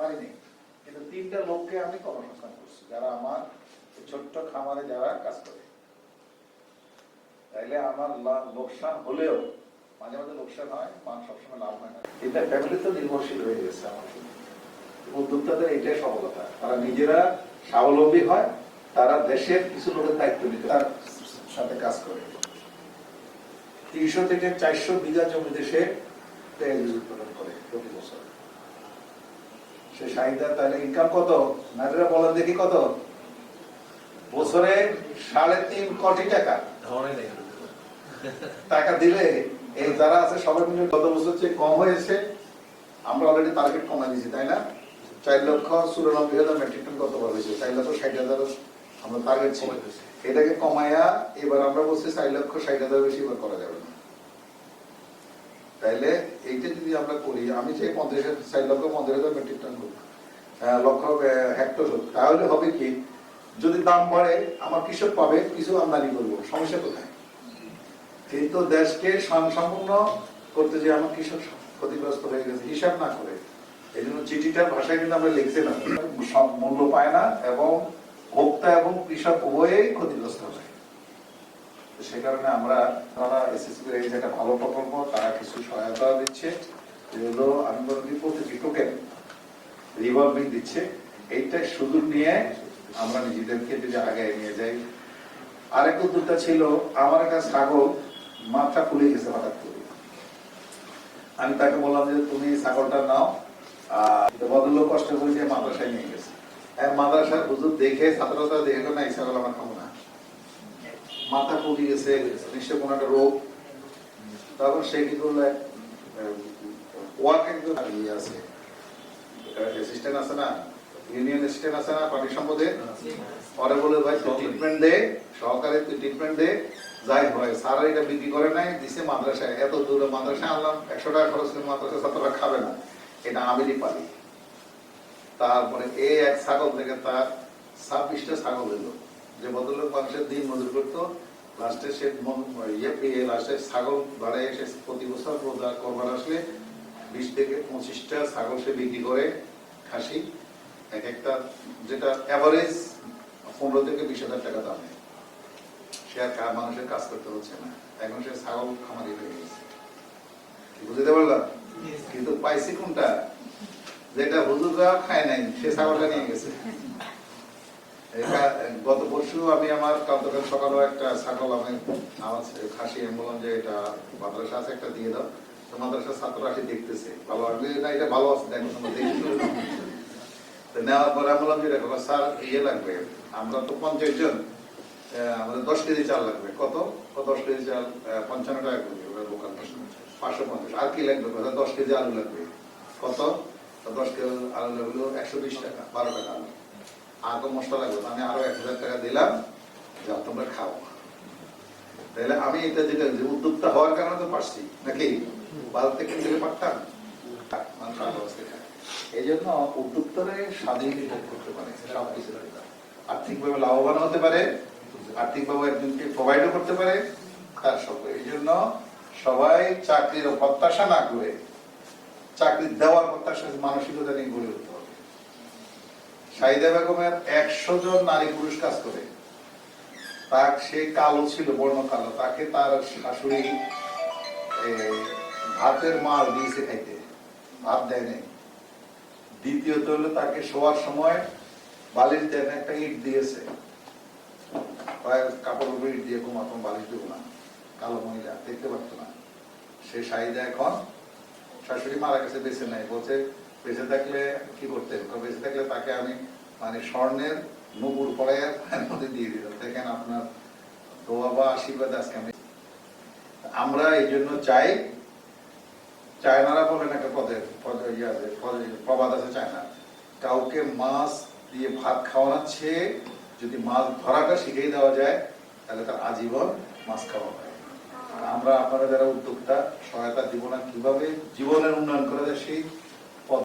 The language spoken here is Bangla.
পারিনি কিন্তু তিনটা লোককে আমি কর্মসংস্থান করছি যারা আমার ছোট্ট খামারে যারা কাজ করে। তাইলে আমার লোকসান হলেও মাঝে মাঝে লোকসান হয় মান সবসময় লাভ হয় না। এটা ফ্যামিলি তো নির্ভরশীল হয়ে গেছে আমার উদ্যোক্তাদের এটাই সফলতা। তারা নিজেরা স্বাবলম্বী হয় তারা দেশের কিছু লোকের দায়িত্ব নিতে তার সাথে কাজ করে। তিনশো থেকে চারশো বিঘা জমি দেশে তেল উৎপাদন করে প্রতি বছর। সে চাহিদা তাহলে ইনকাম কত? নারীরা বলেন দেখি কত? বছরে সাড়ে তিন কোটি টাকা। টাকা দিলে এই যারা আছে সবাই মিলে গত বছর চেয়ে কম হয়েছে। আমরা অলরেডি টার্গেট কমা দিয়েছি তাই না? চার লক্ষ চুরানব্বই হাজার মেট্রিক টন কতবার হয়েছে? চার লক্ষ ষাট হাজার আমরা টার্গেট ছিল এটাকে কমায়া এবার আমরা বলছি চার লক্ষ ষাট হাজার বেশি এবার করা যাবে না। তাইলে এইটা যদি আমরা করি, আমি চাই পঞ্চাশ হাজার, চার লক্ষ পঞ্চাশ হাজার মেট্রিক টন হোক লক্ষ হেক্টর হোক। তাহলে হবে কি, যদি দাম বাড়ে, আমার কৃষক পাবে, কিছু আমদানি করব। সমস্যা কোথায়? কিন্তু দেশকে স্বয়ংসম্পূর্ণ করতে যে আমার কৃষক ক্ষতিগ্রস্ত হয়ে গেছে, হিসাব না করে। এই জন্য চিঠিটার ভাষায় কিন্তু আমরা লিখছি না। সব মূল্য পায় না এবং ভোক্তা এবং কৃষক উভয়েই ক্ষতিগ্রস্ত হয়। সে কারণে আমরা তারা এসএসসি এই যে একটা ভালো প্রকল্প, তারা কিছু সহায়তা দিচ্ছে। যেগুলো আমি বলি টোকেন রিভলভিং দিচ্ছে এইটাই সুযোগ নিয়ে আমরা নিজেদেরকে যদি আগে নিয়ে যাই। আরেক উদ্যোগটা ছিল, আমার একটা ছাগল মাথা ফুলে গেছে হঠাৎ করে। আমি তাকে বললাম যে, তুমি ছাগলটা নাও। আর কষ্ট করে যে মাদ্রাসায় নিয়ে গেছে। হ্যাঁ মাদ্রাসার হুজুর দেখে ছাত্রতা দেখে, না, এই ছাগল আমার খাব না। মাথা ফুলে গেছে নিশ্চয় কোনো একটা রোগ। তারপর সে কি করলে? ওয়ার্ক ইয়ে আছে। অ্যাসিস্ট্যান্ট আছে না ইউনিয়ন অ্যাসিস্ট্যান্ট আছে না পানি সম্পদে? পরে বলে ভাই তুই ট্রিটমেন্ট দে সহকারে তুই ট্রিটমেন্ট দে যাই হয়। স্যার এটা বিক্রি করে নাই দিছে মাদ্রাসায়। এত দূরে মাদ্রাসায় আনলাম একশো টাকা খরচ করে মাদ্রাসা ছাত্ররা খাবে না। এটা আমিরই পারি। তারপরে এই এক ছাগল থেকে তার ছাব্বিশটা ছাগল এলো। যে ভদ্রলোক মানুষের দিন মজুর করতো লাস্টে সে ইয়ে পেয়ে লাস্টে ছাগল ধরে এসে প্রতি বছর রোজা করবার আসলে বিশ থেকে পঁচিশটা ছাগল সে বিক্রি করে খাসি। এক একটা যেটা অ্যাভারেজ পনেরো থেকে বিশ হাজার টাকা দামে। সে আর মানুষের কাজ করতে হচ্ছে না। এখন সে ছাগল খামারি হয়ে গেছে। বুঝতে পারলাম? কিন্তু পাইছি কোনটা? যেটা হুজুররা খায় নাই সে ছাগলটা নিয়ে গেছে। গত পরশু আমি আমার কালকে সকালে একটা ছাগল আমি, আমার খাসি আমি বললাম যে এটা মাদ্রাসা আছে একটা দিয়ে দাও। তো মাদ্রাসার ছাত্র আসে দেখতেছে। ভালো লাগলে না, এটা ভালো আছে, দেখো তোমরা দেখি তো নেওয়ার পরে আমি বললাম যে দেখো, স্যার ইয়ে লাগবে, আমরা তো পঞ্চাশ জন আমাদের দশ কেজি চাল লাগবে। কত? দশ কেজি চাল পঞ্চান্ন টাকা কেজি ওরা লোকাল পাঁচশো পঞ্চাশ। আর কি লাগবে? দশ কেজি আলু লাগবে। কত? দশ কেজি আলু লাগল একশো বিশ টাকা, বারো টাকা আলু। আর মশলা লাগবে। আমি আরও এক হাজার টাকা দিলাম, যা তোমরা খাও। তাহলে আমি এটা যেটা উদ্যোক্তা হওয়ার কারণে তো পারছি, নাকি? ভারত থেকে পারতাম? খায়। এই জন্য উদ্যোক্তারে স্বাধীন করতে পারে, সব কিছু। আর্থিকভাবে লাভবান হতে পারে, আর্থিকভাবে একজনকে প্রোভাইডও করতে পারে, তার সব। এই জন্য সবাই চাকরির প্রত্যাশা না করে, চাকরি দেওয়ার প্রত্যাশা মানসিকতা নিয়ে গড়ে উঠতে সাইদা বেগমের একশো জন নারী পুরুষ কাজ করে। তার সে কালো ছিল, বর্ণ কালো। তাকে তার শাশুড়ি ভাতের মাল দিয়েছে খাইতে। ভাত দেয় নাই। দ্বিতীয়ত হলো তাকে শোয়ার সময় বালিশ দেন একটা ইট দিয়েছে। কাপড় উপরে ইট দিয়ে ঘুমাতো বালিশ দেবো না। কালো মহিলা, দেখতে পারতো না। সে সাইদা এখন শাশুড়ি মারা গেছে, বেঁচে নাই। বলছে, বেঁচে থাকলে কি করতেন? বেঁচে থাকলে তাকে আমি মানে স্বর্ণের, নুপুর পরে পায়ের মধ্যে দিয়ে দিলাম দেখেন আপনার দোয়া বা আশীর্বাদ আজকে আমি আমরা এই জন্য চাই, চায়নারা বলেন একটা পদে ইয়ে প্রবাদ আছে চায়না। কাউকে মাছ দিয়ে ভাত খাওয়ানোর চেয়ে যদি মাছ ধরাটা শিখিয়ে দেওয়া যায়, তাহলে তার আজীবন মাছ খাওয়া হয়। আমরা আপনারা যারা উদ্যোক্তা, সহায়তা দিব না কীভাবে জীবনের উন্নয়ন করা যায় সেই